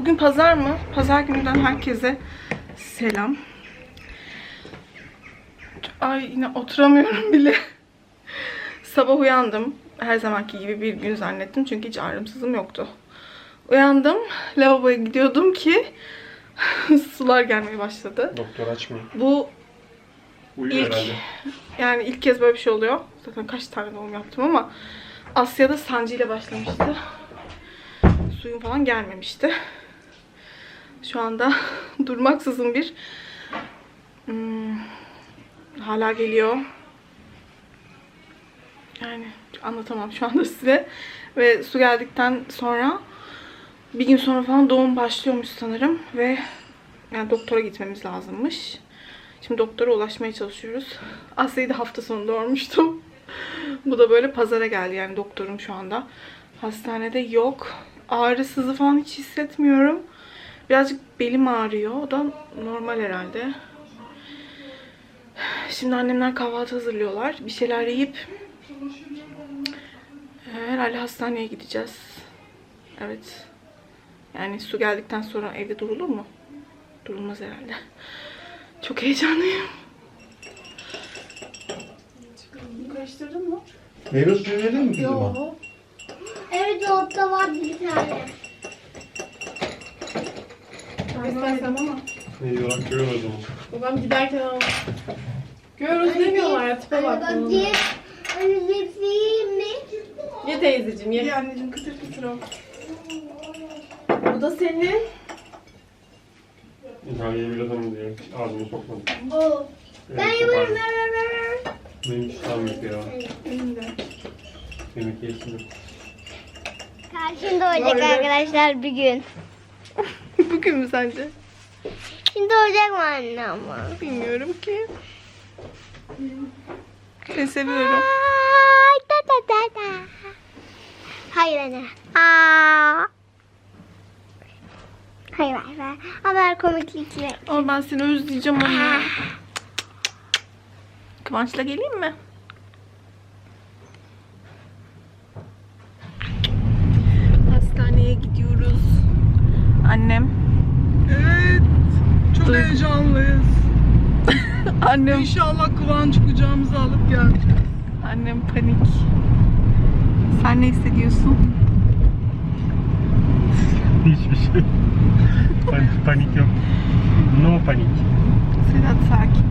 Bugün pazar mı? Pazar gününden herkese selam. Ay yine oturamıyorum bile. Sabah uyandım. Her zamanki gibi bir gün zannettim. Çünkü hiç ağrımsızım yoktu. Uyandım. Lavaboya gidiyordum ki sular gelmeye başladı. Doktor açmıyor. Bu Uyuyor İlk. herhalde. yani ilk kez böyle bir şey oluyor. Zaten kaç tane doğum yaptım ama Asya'da sancıyla başlamıştı. Suyun falan gelmemişti. Şu anda durmaksızın bir hmm, hala geliyor. Yani anlatamam şu anda size. Ve su geldikten sonra bir gün sonra falan doğum başlıyormuş sanırım ve yani doktora gitmemiz lazımmış. Şimdi doktora ulaşmaya çalışıyoruz. Asya'yı da hafta sonu doğurmuştum. Bu da böyle pazara geldi yani doktorum şu anda. Hastanede yok. Ağrı sızı falan hiç hissetmiyorum. Birazcık belim ağrıyor. O da normal herhalde. Şimdi annemler kahvaltı hazırlıyorlar. Bir şeyler yiyip e, herhalde hastaneye gideceğiz. Evet. Yani su geldikten sonra evde durulur mu? Durulmaz herhalde. Çok heyecanlıyım. Karıştırdın mı? Meyve suyu verir mi kızıma? Evet dolapta var bir tane. İstersen ama. Ne diyorlar köy o zaman. Babam giderken al. Görürüz demiyorlar ya tipe bak. Bunun. mi? Ye teyzeciğim İyi ye. anneciğim kıtır kıtır ol. Bu da senin. Bile tanım diye ağzıma sokmadım. O. Ben yaparım. iştahım yok ya. Benim de. Yemek yesin. Karşında olacak arkadaşlar bir gün. Bugün mü sence? Şimdi olacak mı anne ama? Bilmiyorum ki. Ben seviyorum. Ay, da da da da. Hayır anne. Aa. Hayır hayır hayır. Haber komiklikle. Ama ben seni özleyeceğim anne. Kıvanç'la geleyim mi? Hastaneye gidiyoruz. Annem. Evet. Çok Duygu- heyecanlıyız. Annem. İnşallah Kıvanç kucağımıza alıp gelecek. Annem panik. Sen ne hissediyorsun? Hiçbir şey. panik, panik yok. No panik. Sedat sakin.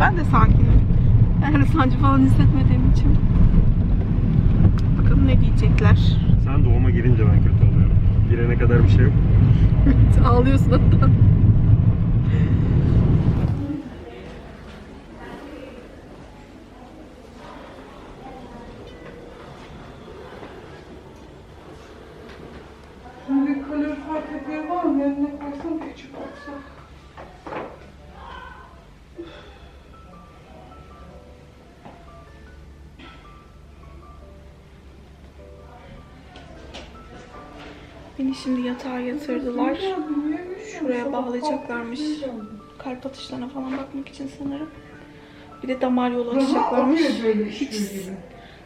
Ben de sakinim. Yani sancı falan hissetmediğim için. Bakalım ne diyecekler. Sen doğuma girince ben kötü. Girene kadar bir şey yok. Ağlıyorsun hatta. Şimdi kalorifer peteği var mı? Yanına koysam küçük olsa. Şimdi yatağa yatırdılar. Şuraya bağlayacaklarmış. Kalp atışlarına falan bakmak için sanırım. Bir de damar yolu açacaklarmış. Hiç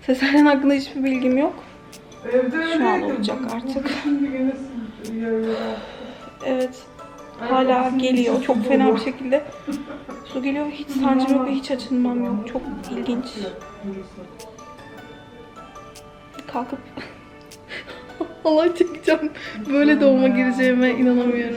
sezaryen hakkında hiçbir bilgim yok. Evde Şu an olacak artık. Evet. Hala geliyor çok fena bir şekilde. Su geliyor hiç sancım yok ve hiç açınmam yok. Çok ilginç. Kalkıp Allah çekeceğim. Böyle doğuma gireceğime inanamıyorum.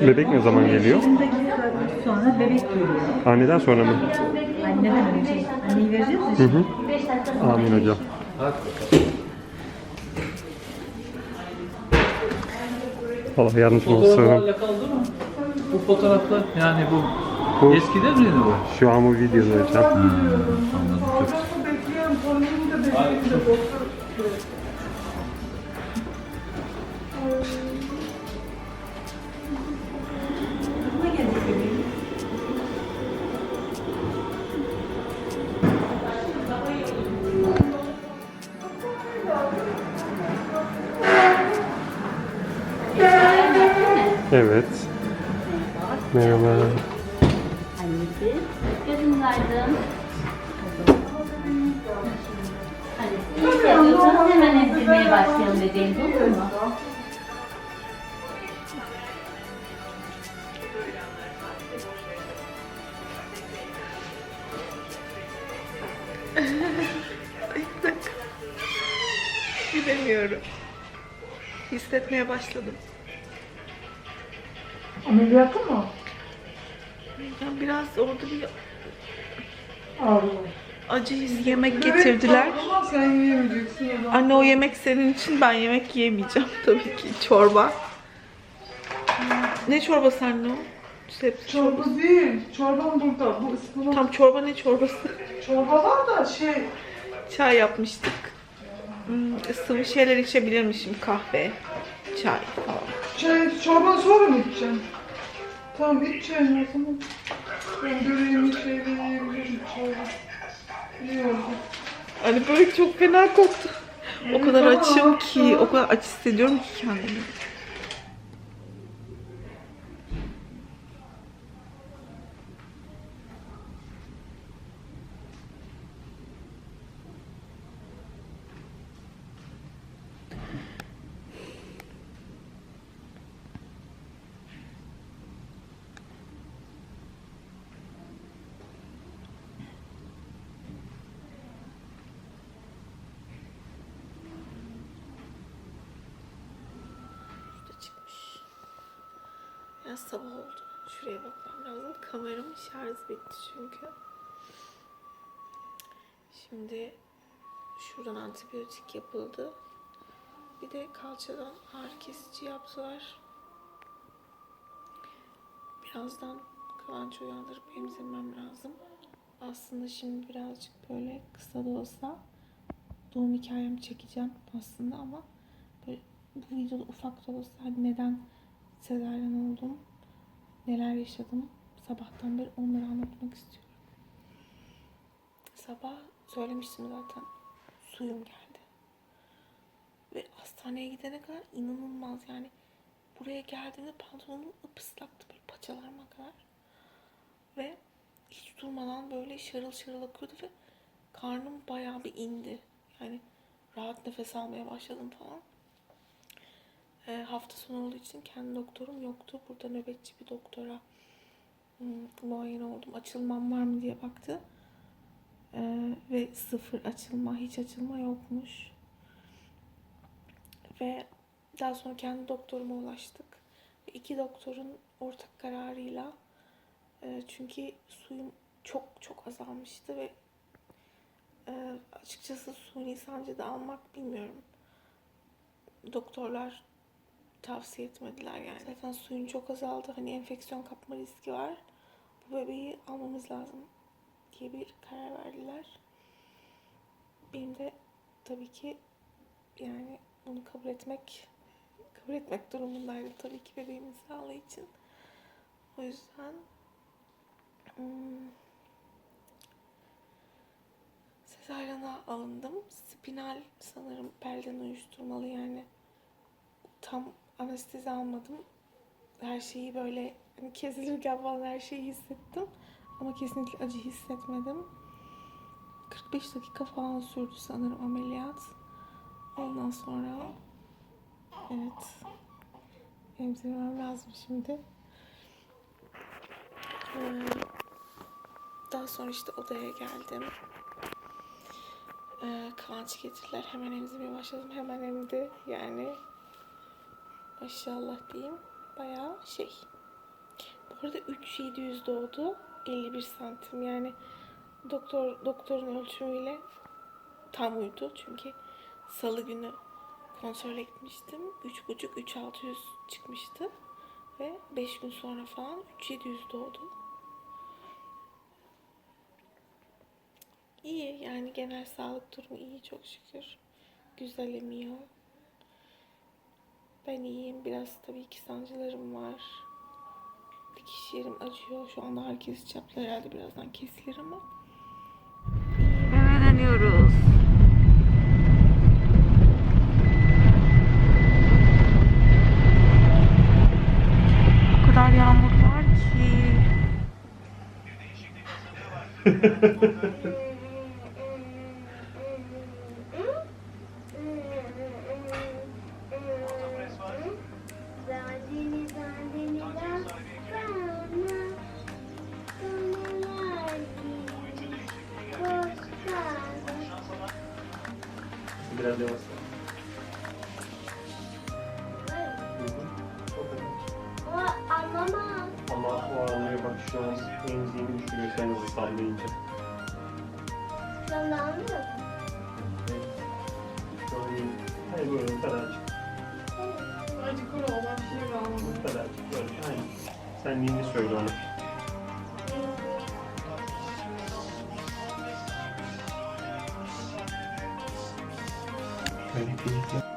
Bebek ne zaman geliyor? Sonra bebek geliyor. Anneden sonra mı? Anneden önce. Anneyi vereceğiz. Hı hı. Amin hocam. Allah yardımcın Fotoğraf olsun. Bu fotoğraflar yani bu, Bu eskiden miydi bu? şu an bu videoda hocam. Anladım çok güzel. Evet. Merhaba. Annesi. Gözünüz aydın. Hadi siz istiyorsanız hemen emzirmeye başlayalım bebeğimiz olur mu? Bilemiyorum. Hissetmeye başladım. Ameliyatı mı? Ya biraz orada bir Ağrıyor. acı his yemek getirdiler. Ama sen yiyemeyeceksin ya da. Anne o yemek senin için ben yemek yemeyeceğim tabii ki. Çorba. Ne çorbası anne o? Sebze çorbası. Çorba değil. Çorban burada. Bu ıspanak. Tam çorba ne çorbası? Çorba var da şey. Çay yapmıştık. Hmm, sıvı şeyler içebilirmişim. Kahve, çay falan. Şey, çorban sonra mı içeceksin? Tamam içeceğim o zaman. Ben böreğimi şeyle yiyebilirim çorba. İyi oldu. Hani böyle çok fena koktu. O kadar tamam, açım ki, tamam. o kadar aç hissediyorum ki kendimi. Ya sabah oldu. Şuraya bakmam lazım. Kameramın şarjı bitti çünkü. Şimdi şuradan antibiyotik yapıldı. Bir de kalçadan ağrı kesici yaptılar. Birazdan Kıvanç'ı uyandırıp emzirmem lazım. Aslında şimdi birazcık böyle kısa da olsa doğum hikayemi çekeceğim aslında ama böyle bu videoda ufak da olsa hani neden sezaryen oldum, neler yaşadım sabahtan beri onları anlatmak istiyorum. Sabah söylemiştim zaten suyum geldi. Ve hastaneye gidene kadar inanılmaz yani buraya geldiğimde pantolonum ıpıslaktı böyle paçalarıma kadar. Ve hiç durmadan böyle şarıl şarıl akıyordu ve karnım bayağı bir indi. Yani rahat nefes almaya başladım falan. E, hafta sonu olduğu için kendi doktorum yoktu. Burada nöbetçi bir doktora hmm, muayene oldum. Açılmam var mı diye baktı. E, ve sıfır açılma, hiç açılma yokmuş. Ve daha sonra kendi doktoruma ulaştık. İki doktorun ortak kararıyla e, çünkü suyum çok çok azalmıştı ve e, açıkçası suni sancı da almak bilmiyorum. Doktorlar tavsiye etmediler yani. Zaten suyun çok azaldı. Hani enfeksiyon kapma riski var. Bu bebeği almamız lazım diye bir karar verdiler. Benim de tabii ki yani bunu kabul etmek kabul etmek durumundaydım tabii ki bebeğimin sağlığı için. O yüzden hmm, sezaryana alındım. Spinal sanırım belden uyuşturmalı yani tam anestezi almadım. Her şeyi böyle hani kesilirken falan her şeyi hissettim. Ama kesinlikle acı hissetmedim. 45 dakika falan sürdü sanırım ameliyat. Ondan sonra evet emzirmem lazım şimdi. Ee, daha sonra işte odaya geldim. Ee, Kıvanç getirdiler. Hemen emzirmeye başladım. Hemen emdi. Yani maşallah diyeyim. Bayağı şey. Bu arada 3700 doğdu. 51 santim. Yani doktor doktorun ölçümüyle tam uydu. Çünkü salı günü kontrole gitmiştim. 3,5 3600 çıkmıştı. Ve 5 gün sonra falan 3700 doğdu. İyi yani genel sağlık durumu iyi çok şükür. Güzel emiyor. Ben iyiyim. Biraz tabii ki sancılarım var. Dikiş yerim acıyor. Şu anda herkes yaptılar herhalde birazdan kesilir ama. Eve dönüyoruz. O kadar yağmur var ki. şu an emziğini düşürüyor sen hızlı sallayınca. Sen de anlıyor musun? Şu an iyi. Hayır böyle bu kadarcık. Acık öyle olan bir şey kalmadı. Bu kadarcık böyle. Aynen. Sen neyini söyle ona. Bir